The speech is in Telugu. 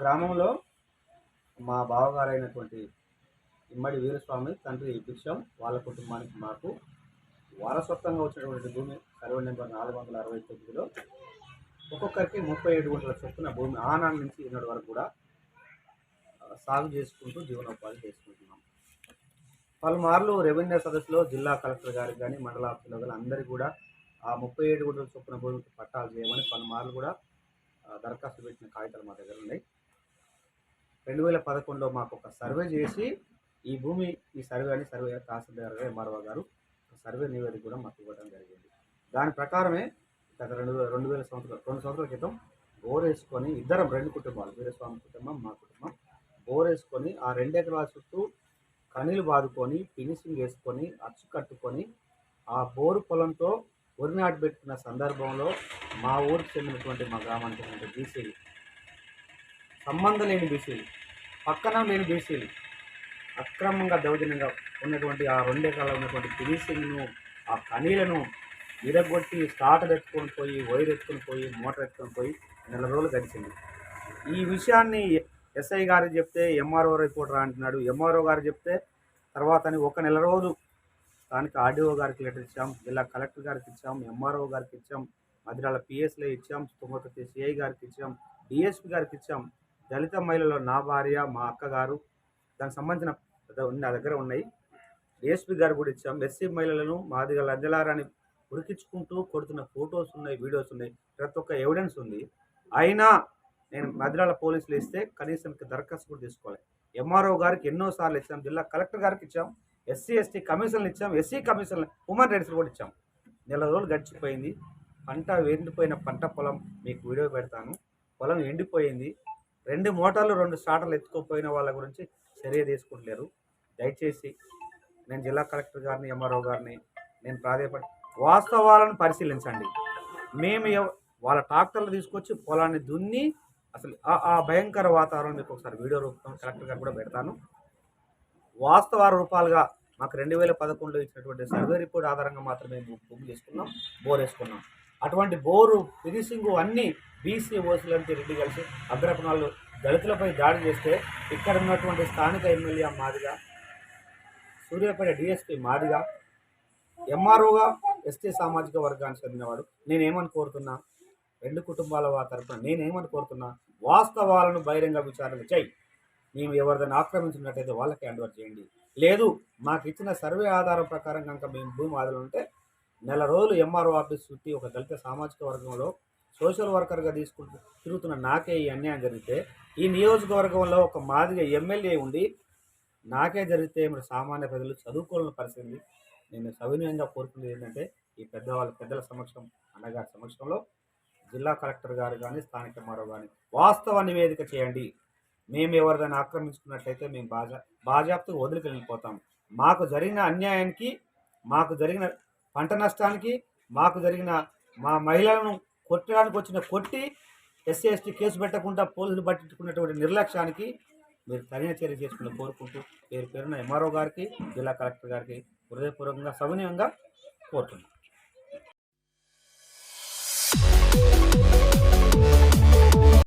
గ్రామంలో మా బావగారైనటువంటి ఇమ్మడి వీరస్వామి తండ్రి భిక్షం వాళ్ళ కుటుంబానికి మాకు వారసత్వంగా వచ్చినటువంటి భూమి సర్వే నెంబర్ నాలుగు వందల అరవై తొమ్మిదిలో ఒక్కొక్కరికి ముప్పై ఏడు గుంటల చొప్పున భూమి ఆనాడు నుంచి ఈనాడు వరకు కూడా సాగు చేసుకుంటూ జీవనోపాధి చేసుకుంటున్నాం. పలుమార్లు రెవెన్యూ సదస్సులో జిల్లా కలెక్టర్ గారికి కానీ మండల ఆఫీసులో కానీ అందరికీ కూడా ఆ ముప్పై ఏడు గుంటల చొప్పున భూమికి పట్టాలు చేయమని పలుమార్లు కూడా దరఖాస్తు పెట్టిన కాగితాలు మా దగ్గర ఉన్నాయి. రెండు వేల పదకొండులో మాకు ఒక సర్వే చేసి ఈ భూమి ఈ సర్వే అని సర్వే తహసీల్దార్ గారు ఎంఆర్ఓ గారు సర్వే నివేదిక కూడా మాకు ఇవ్వడం జరిగింది. దాని ప్రకారమే గత రెండు వేల రెండు వేల సంవత్సరాలు రెండు సంవత్సరాల క్రితం బోర్ వేసుకొని ఇద్దరం రెండు కుటుంబాలు వీరస్వామి కుటుంబం మా కుటుంబం బోర్ వేసుకొని ఆ రెండు ఎకరాల చుట్టూ కనీలు బాదుకొని ఫినిషింగ్ వేసుకొని అచ్చు కట్టుకొని ఆ బోరు పొలంతో వరి నాటు పెట్టుకున్న సందర్భంలో మా ఊరికి చెందినటువంటి మా గ్రామానికి చెందిన బీసీలు సంబంధం లేని బీసీలు పక్కన నేను బీసీని. అక్రమంగా దౌర్జన్యంగా ఉన్నటువంటి ఆ రెండు ఎకరాలు ఉన్నటువంటి ఫినిషింగ్ను ఆ కనీలను విరగొట్టి స్టార్టర్ ఎత్తుకొని పోయి వైర్ ఎత్తుకొని పోయి మోటార్ ఎత్తుకొని పోయి నెల రోజులు గడిచింది. ఈ విషయాన్ని ఎస్ఐ గారికి చెప్తే ఎంఆర్ఓ రిపోర్టర్ అంటున్నాడు. ఎంఆర్ఓ గారు చెప్తే తర్వాత అని ఒక నెల రోజు స్థానిక ఆర్డీఓ గారికి లెటర్ ఇచ్చాం జిల్లా కలెక్టర్ గారికి ఇచ్చాం ఎంఆర్ఓ గారికి ఇచ్చాం మధ్యలో పిఎస్లో ఇచ్చాం తుమ్మతుర్తి సిఐ గారికి ఇచ్చాం డిఎస్పి గారికి ఇచ్చాం. దళిత మహిళలో నా భార్య మా అక్కగారు దానికి సంబంధించిన నా దగ్గర ఉన్నాయి. డిఎస్పి గారు కూడా ఇచ్చాం. ఎస్సీ మహిళలను మాదిగ లంజలారాన్ని ఉరికించుకుంటూ కొడుతున్న ఫొటోస్ ఉన్నాయి వీడియోస్ ఉన్నాయి. ప్రతి ఒక్క ఎవిడెన్స్ ఉంది. అయినా నేను మధిరాల పోలీసులు ఇస్తే కనీసం దరఖాస్తు కూడా తీసుకోవాలి ఎంఆర్ఓ గారికి ఎన్నోసార్లు ఇచ్చాం. జిల్లా కలెక్టర్ గారికి ఇచ్చాం. ఎస్సీ ఎస్టీ కమిషన్లు ఇచ్చాం. ఎస్సీ కమిషన్లు హ్యూమన్ రైట్స్ కూడా ఇచ్చాం. నెల రోజులు గడిచిపోయింది. పంట ఎండిపోయిన పంట పొలం మీకు వీడియో పెడతాను. పొలం ఎండిపోయింది. రెండు మోటార్లు రెండు స్టార్టర్లు ఎత్తుకోపోయిన వాళ్ళ గురించి చర్య తీసుకుంటలేరు. దయచేసి నేను జిల్లా కలెక్టర్ గారిని ఎంఆర్ఓ గారిని నేను ప్రాధాన్యపడి వాస్తవాలను పరిశీలించండి. మేము వాళ్ళ ట్రాక్టర్లు తీసుకొచ్చి పొలాన్ని దున్ని అసలు ఆ- ఆ భయంకర వాతావరణం మీకు ఒకసారి వీడియో రూపంలో కలెక్టర్ గారు కూడా పెడతాను. వాస్తవ రూపాలుగా మాకు రెండు వేల పదకొండులో ఇచ్చినటువంటి సర్వే రిపోర్ట్ ఆధారంగా మాత్రమే మేము బుక్ చేసుకున్నాం బోర్ వేసుకున్నాం. అటువంటి బోరు ఫినిషింగ్ అన్ని బీసీ ఓసీలంటే రెడ్డి కలిసి అగ్రపణాలు దళితులపై దాడి చేస్తే ఇక్కడ ఉన్నటువంటి స్థానిక ఎమ్మెల్యే మాదిగా సూర్యాపేట డిఎస్పీ మాదిగా ఎంఆర్ఓగా ఎస్టీ సామాజిక వర్గానికి చెందినవాడు. నేనేమని కోరుతున్నా? రెండు కుటుంబాల తరఫున నేనేమని కోరుతున్నా? వాస్తవాలను బహిరంగ విచారణ చేయి. మేము ఎవరిదైనా ఆక్రమించినట్టయితే వాళ్ళకి హ్యాండ్ ఓవర్ చేయండి. లేదు మాకు ఇచ్చిన సర్వే ఆధారం ప్రకారం కనుక మేము భూమి ఆదాలు ఉంటే నెల రోజులు ఎంఆర్ఓ ఆఫీస్ చుట్టి ఒక దళిత సామాజిక వర్గంలో సోషల్ వర్కర్గా తీసుకుంటూ తిరుగుతున్న నాకే ఈ అన్యాయం జరిగితే ఈ నియోజకవర్గంలో ఒక మాదిగా ఎమ్మెల్యే ఉండి నాకే జరిగితే మరి సామాన్య ప్రజలు చదువుకోవాలని పరిస్థితి. నేను సవినయంగా కోరుకునేది ఏంటంటే ఈ పెద్దవాళ్ళ పెద్దల సమక్షం అన్నగారి సమక్షంలో జిల్లా కలెక్టర్ గారు కానీ స్థానిక మరో కానీ వాస్తవ నివేదిక చేయండి. మేము ఎవరిదైనా ఆక్రమించుకున్నట్లయితే మేము బాజా బాజాప్తు వదిలికి వెళ్ళిపోతాం మాకు జరిగిన అన్యాయానికి మాకు జరిగిన పంట నష్టానికి మాకు జరిగిన మా మహిళలను కొట్టడానికి వచ్చిన కొట్టి ఎస్సీ ఎస్టీ కేసు పెట్టకుండా పోలీసులు పట్టించుకున్నటువంటి నిర్లక్ష్యానికి మీరు తగిన చర్య చేసుకుని కోరుకుంటూ పేరు పేరున ఎంఆర్ఓ గారికి జిల్లా కలెక్టర్ గారికి హృదయపూర్వకంగా సవినయంగా కోరుతున్నాను